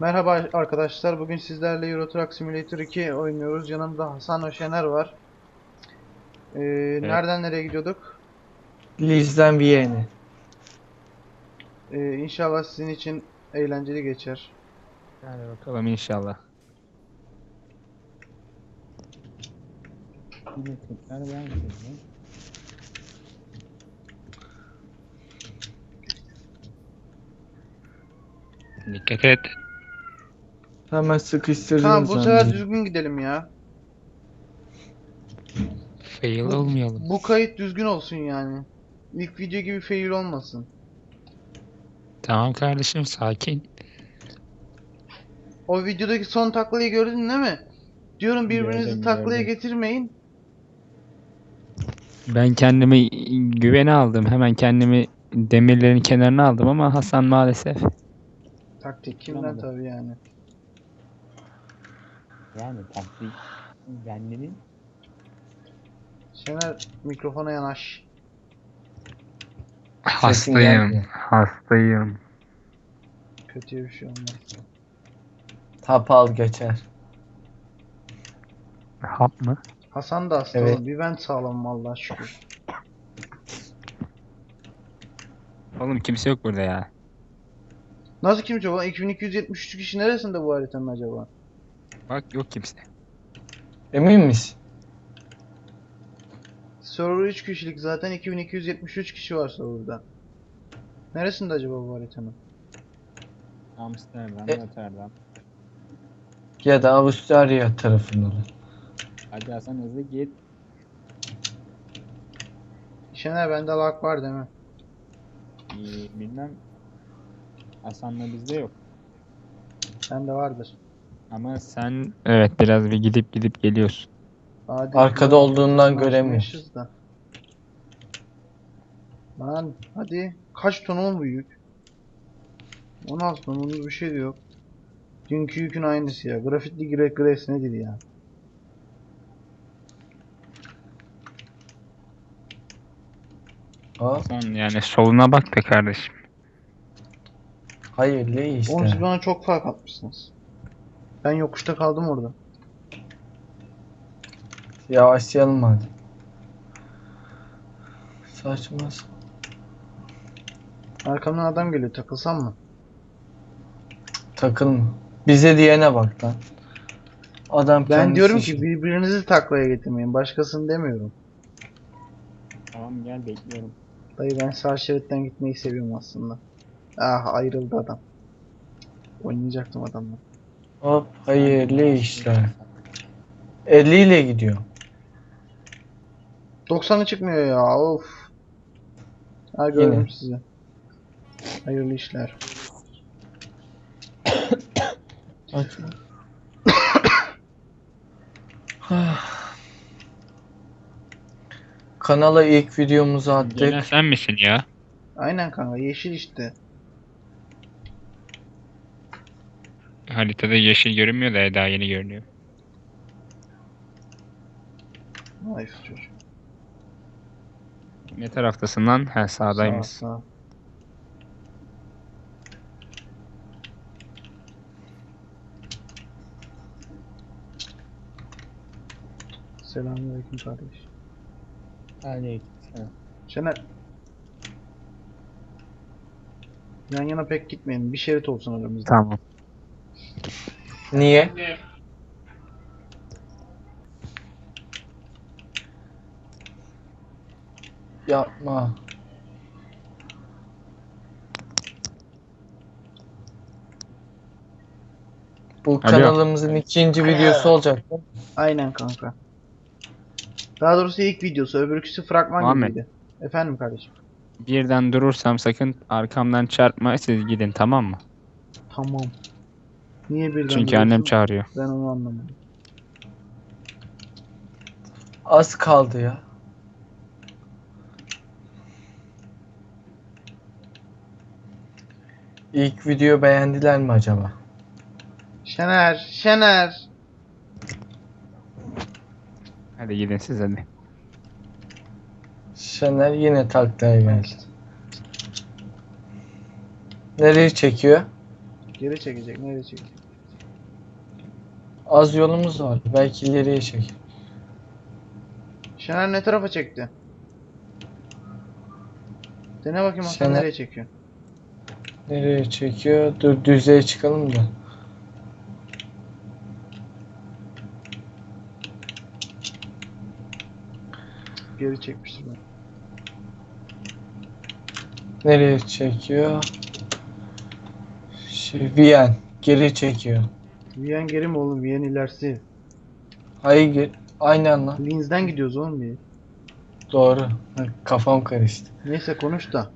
Merhaba arkadaşlar. Bugün sizlerle Euro Truck Simulator 2 oynuyoruz. Yanımda Hasan Öşener var. Ee, Nereden nereye gidiyorduk? Liz'den Viye'ne. Ee, inşallah sizin için eğlenceli geçer. Hadi bakalım inşallah. Dikkat et. Hemen sıkıştırdım Tamam bu sefer düzgün gidelim ya. Fail olmayalım. Bu kayıt düzgün olsun yani. İlk video gibi fail olmasın. Tamam kardeşim sakin. O videodaki son taklayı gördün değil mi? Diyorum birbirinizi Gördüm, taklaya gördüm. getirmeyin. Ben kendimi güvene aldım. Hemen kendimi demirlerin kenarına aldım ama Hasan maalesef. Taktik kimden Yapamadım. tabii yani. Yani taktik kendinin Şener mikrofona yanaş. Hastayım. geldi. Hastayım. Kötüye bir şey olmaz. Tap al geçer. Hap mı? Hasan da hasta Evet. Bir ben sağlam vallahi şükür. Oğlum kimse yok burada ya. Nasıl kimse ulan 2273 kişi neresinde bu haritanın acaba? Bak yok kimse. Emin misin? Server 3 kişilik zaten 2273 kişi var serverda. Neresinde acaba bu haritanın? Amsterdam, E- Rotterdam. Ya da Avustralya tarafındalar. Hadi Hasan hızlı git. Şener bende lag var değil mi? Ee, bilmem. Hasan'la bizde yok. Sende vardır. Ama Sen evet biraz bir gidip gidip geliyorsun. Hadi. Arkada olduğundan göremiyoruz. da. Lan hadi. Kaç ton oğlum bu yük? 16 ton onun bir şey de yok. Dünkü yükün aynısı ya. Grafitli Greg Grace nedir ya? Ha? Hasan yani soluna bak be kardeşim. Hayırlı işte. Oğlum siz bana çok fark atmışsınız. Ben yokuşta kaldım orada. Yavaşlayalım hadi. Saçma sapan. Arkamdan adam geliyor takılsam mı? Takılma. Bize diyene bak lan. Adam Ben kendisi diyorum ki birbirinizi taklaya getirmeyin. Başkasını demiyorum. tamam gel bekliyorum. Dayı ben sağ şeritten gitmeyi seviyorum aslında. Ah ayrıldı adam. Oynayacaktım adamla. Hop hayırlı işler. 50 ile gidiyor. 90'ı çıkmıyor ya of. Ha gördüm Yine. sizi. Hayırlı işler. Açma. Kanala ilk videomuzu attık. Gene sen misin ya? Aynen kanka yeşil işte. Haritada yeşil görünmüyor da daha yeni görünüyor. Ay çocuk. Ne taraftasın lan? He sağdaymış. Sağ, sağ. Selamünaleyküm kardeş. Hadi. Şener. Yan yana pek gitmeyin. Bir şerit olsun aramızda. Tamam. Niye? Yapma. Bu Alo. kanalımızın ikinci videosu olacak. Aynen kanka. Daha doğrusu ilk videosu. Öbürküsü fragman Muhammed. gibiydi. Efendim kardeşim. Birden durursam sakın arkamdan çarpma siz gidin tamam mı? Tamam. Niye birden Çünkü annem duruyorsun? çağırıyor. Ben onu anlamadım. Az kaldı ya. İlk video beğendiler mi acaba? Şener, Şener. Hadi gidin siz hadi. Şener yine taklaya geldi. Nereye çekiyor? Geri çekecek. Nereye çekecek? Az yolumuz var. Belki ileriye çek. Şener ne tarafa çekti? Dene bakayım Şener- nereye çekiyor? Nereye çekiyor? Dur düzeye çıkalım da. Geri çekmiştir ben. Nereye çekiyor? Şey, Viyen. Geri çekiyor. Viyen geri mi oğlum? Viyen ilerisi. Hayır ge- aynen lan. Linz'den gidiyoruz oğlum bir. Doğru. Ha, Kafam karıştı. Neyse konuş da.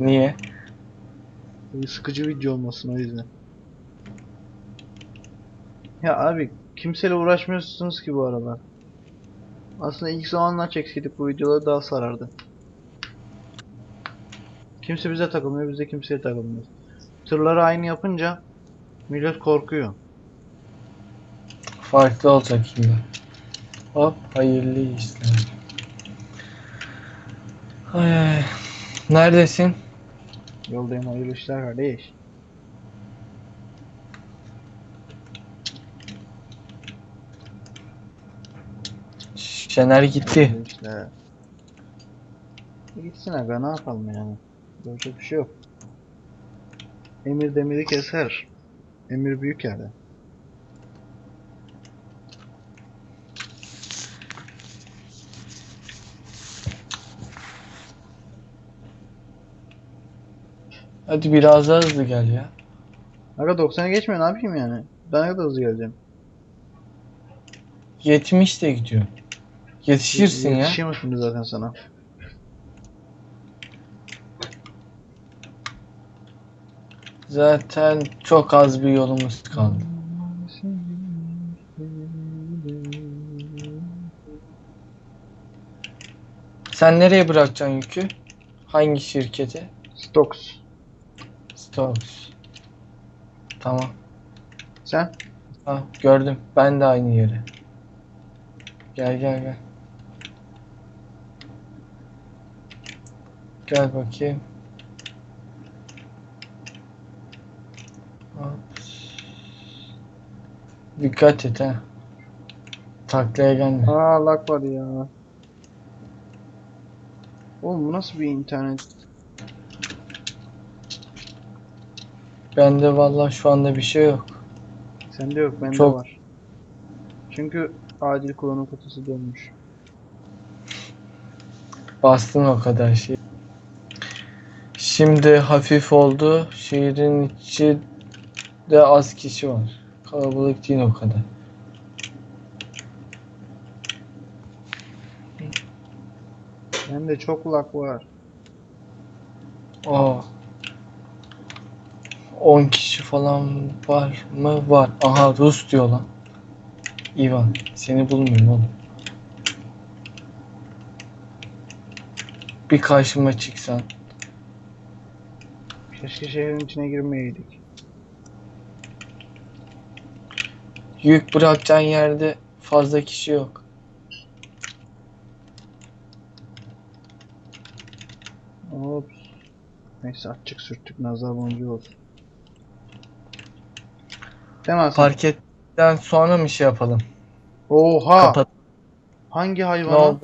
Niye? Böyle sıkıcı video olmasın o yüzden. Ya abi kimseyle uğraşmıyorsunuz ki bu aralar. Aslında ilk zamanlar çekseydik bu videoları daha sarardı. Kimse bize takılmıyor, biz de kimseye takılmıyoruz. Tırları aynı yapınca millet korkuyor. Farklı olacak şimdi. Hop hayırlı işler. Ay ay. Neredesin? Yoldayım hayırlı işler kardeş. Şener gitti. Gitsin aga ne yapalım yani. Yapacak bir şey yok. Emir demiri keser. Emir büyük yerde. Hadi biraz daha hızlı gel ya. Aga 90'a geçmiyor ne yapayım yani? Ben ne kadar hızlı geleceğim. 70 de gidiyor. Yetişirsin ya. Yetişiyorum şimdi zaten sana. Zaten çok az bir yolumuz kaldı. Sen nereye bırakacaksın yükü? Hangi şirkete? Stocks. Stokes. Tamam. Sen? Ha, gördüm. Ben de aynı yere. Gel gel gel. Gel bakayım. Dikkat et ha. Taklaya gelme. Aa lag var ya. Oğlum bu nasıl bir internet? Bende vallahi şu anda bir şey yok. Sende yok bende Çok- var. Çünkü acil kullanım kutusu dönmüş. Bastın o kadar şey. Şimdi hafif oldu. Şehrin içi de az kişi var. Kalabalık değil o kadar. Bende çok lag var. Aa. 10 kişi falan var mı? Var. Aha Rus diyor lan. Ivan. Seni bulmuyorum oğlum. Bir karşıma çıksan. Keşke şehrin içine girmeyeydik. Yük bırakacağın yerde fazla kişi yok. Ops. Neyse açık sürttük nazar boncuğu olsun. Demez. Parketten sonra mı şey yapalım? Oha! Kapat. Hangi hayvan?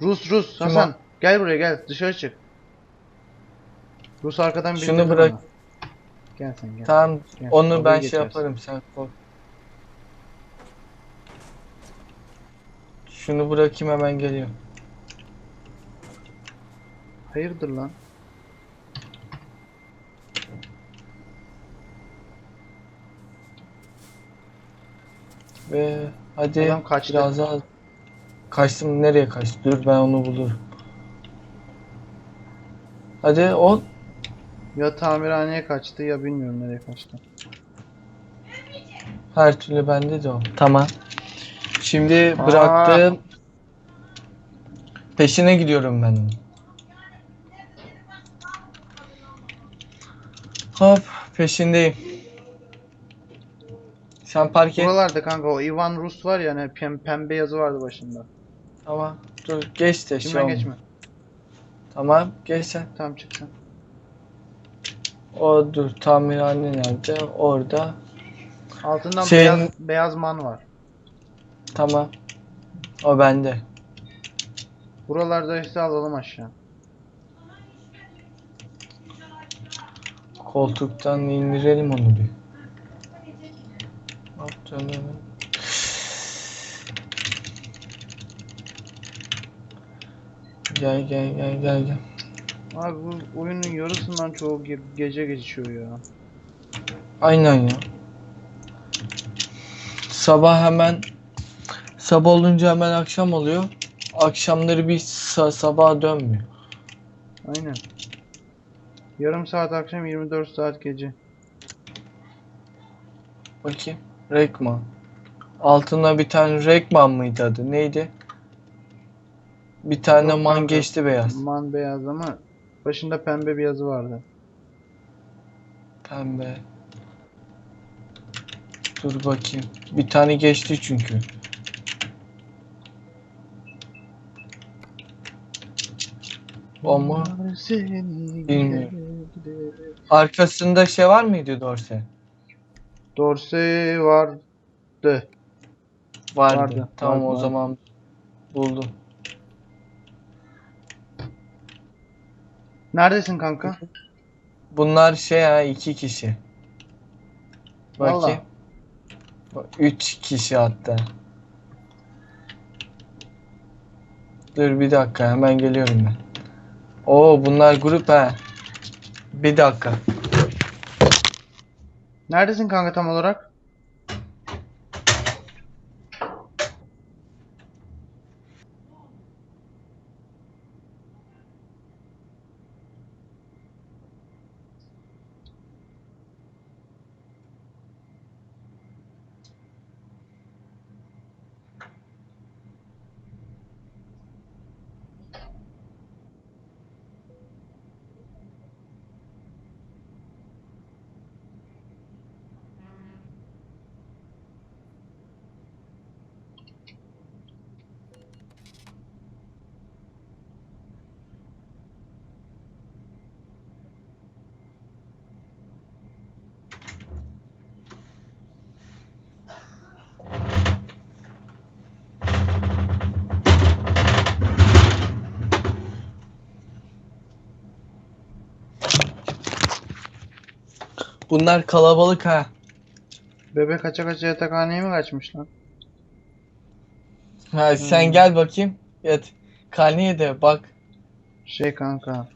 Rus Rus Kim Hasan gel buraya gel dışarı çık. Rus arkadan birini Şunu bırak. bana. Gel sen gel. Tamam gel. onu Orayı ben şey geçersin. yaparım sen kork. Şunu bırakayım hemen geliyorum. Hayırdır lan? Ve hadi Adam kaçtı. biraz daha kaçtım nereye kaçtı? Dur ben onu bulurum. Hadi o Ya tamirhaneye kaçtı ya bilmiyorum nereye kaçtı. her türlü bende de o. Tamam. Şimdi Aa. bıraktım. Peşine gidiyorum ben. Hop peşindeyim. Sen park et. Buralarda kanka o Ivan Rus var ya hani pem, pembe yazı vardı başında. Tamam. Dur geç de şey Şimdiden olma. geçme. Tamam geç sen. Tamam çıksın. O dur tamirhane nerede? Orada. Altından Senin- beyaz, beyaz man var. Tamam. O bende. Buralarda işte alalım aşağı. Koltuktan indirelim onu bir. Hop, tamam. Gel gel gel gel gel. Abi bu oyunun yarısından çoğu ge- gece geçiyor ya. Aynen ya. Sabah hemen sabah olunca hemen akşam oluyor. Akşamları bir sa- sabaha dönmüyor. Aynen. Yarım saat akşam 24 saat gece. Bakayım. Rekman. Altında bir tane Rekman mıydı adı? Neydi? Bir tane Yok man geçti beyaz. Man beyaz ama başında pembe bir yazı vardı. Pembe. Dur bakayım. Bir tane geçti çünkü. Ama Bilmiyorum. arkasında şey var mıydı Dorse? Dorsey vardı. Vardı. Vardı, Tamam vardı, o zaman buldum. Neredesin kanka? Bunlar şey ha iki kişi. Bakayım. Üç kişi hatta. Dur bir dakika hemen geliyorum ben. Oo bunlar grup ha. Bir dakika. Neredesin kanka tam olarak? Bunlar kalabalık ha. Bebek kaça kaça yatakhaneye mi kaçmış lan? Ha sen Hmm. gel bakayım. Yat. Karneye de bak. Şey kanka.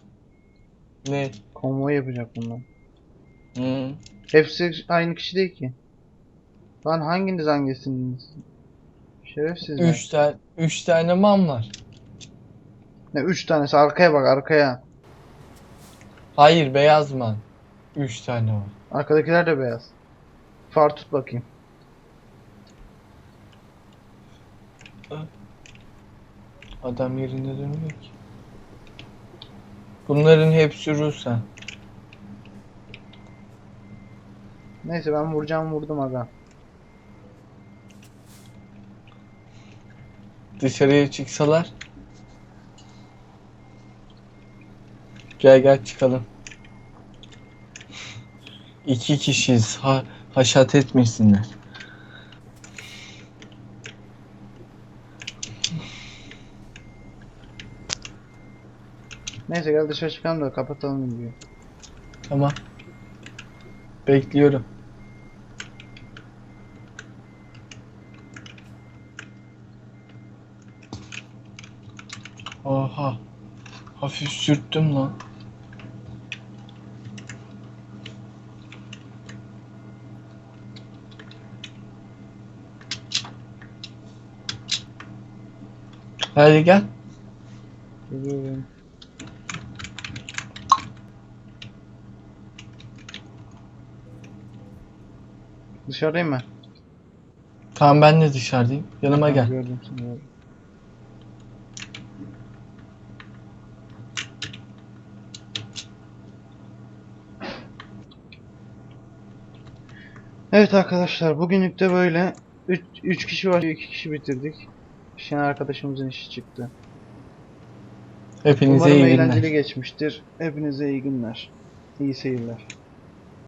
Ne? Konvoy yapacak bunlar. Hı. Hepsi aynı kişi değil ki. Lan hanginiz hangisiniz? Şerefsizler. Üç tane üç tane man var. Ne üç tanesi arkaya bak arkaya. Hayır beyaz man. Üç tane var. Arkadakiler de beyaz. Far tut bakayım. Adam yerinde durmuyor ki. Bunların hepsi Rus ha. Neyse ben vuracağım vurdum aga. Dışarıya çıksalar. Gel gel çıkalım. İki kişiyiz. Ha, haşat etmesinler. Neyse gel dışarı çıkalım da kapatalım videoyu. Tamam. Bekliyorum. Oha. Hafif sürttüm lan. Hadi gel. Geliyorum. Dışarıdayım mı? Tamam ben de dışarıdayım. Yanıma Tamam, gel. Gördüm seni. Evet arkadaşlar bugünlük de böyle 3 kişi var 2 kişi bitirdik. Şener arkadaşımızın işi çıktı. Hepinize Umarım iyi günler. eğlenceli geçmiştir. Hepinize iyi günler. İyi seyirler.